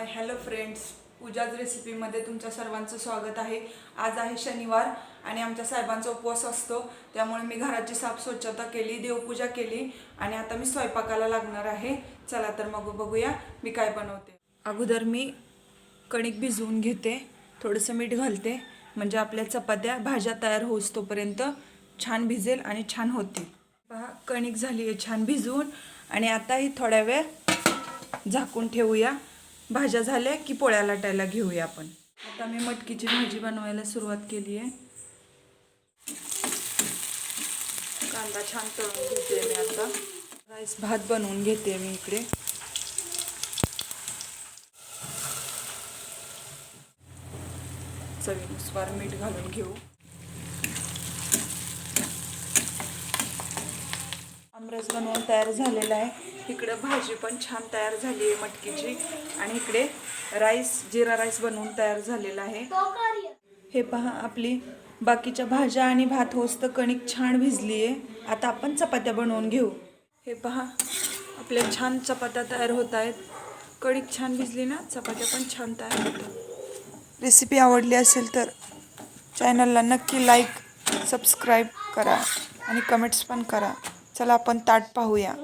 Hi hello friends Pooja's रेसिपीमध्ये तुमच्या सर्वांचं स्वागत आहे. आज आहे शनिवार आणि आमच्या साहेबांचा उपवास असतो. त्यामुळे मी घराची साफ स्वच्छता केली देवपूजा केली आणि आता मी स्वयंपाकाला लागणार आहे. चला तर मग बघूया मी काय बनवते. अगोदर मी कणिक भिजवून घेते. थोडंसं मीठ घालते. म्हणजे आपल्या चपात्या भाज्या तयार होस तोपर्यंत छान भिजेल आणि छान होतील. पहा कणिक झाली आहे छान भिजवून आणि आता ही थोड्या वेळ झाकून ठेवूया. भाज्या झाल्या की पोळ्या लाटायला घेऊया आपण. आता मी मटकीची भाजी बनवायला सुरुवात केली आहे. कांदा छान तळून घेते मी आता. राईस भात बनवून घेते मी इकडे. चवीनुसार मीठ घालून घेऊ. आमरस बनवून तयार झालेला आहे. इकडं भाजी पण छान तयार झाली आहे मटकीची. आणि इकडे राईस जिरा राईस बनवून तयार झालेला आहे. हे पहा आपली बाकीच्या भाज्या आणि भात होस्त कणिक छान भिजली आहे. आता आपण चपात्या बनवून घेऊ. हे पहा आपल्या छान चपात्या तयार होत आहेत. कणिक छान भिजली ना चपात्या पण छान तयार होतात. रेसिपी आवडली असेल तर चॅनलला नक्की लाईक सबस्क्राईब करा आणि कमेंट्स पण करा. चला आपण ताट पाहूया.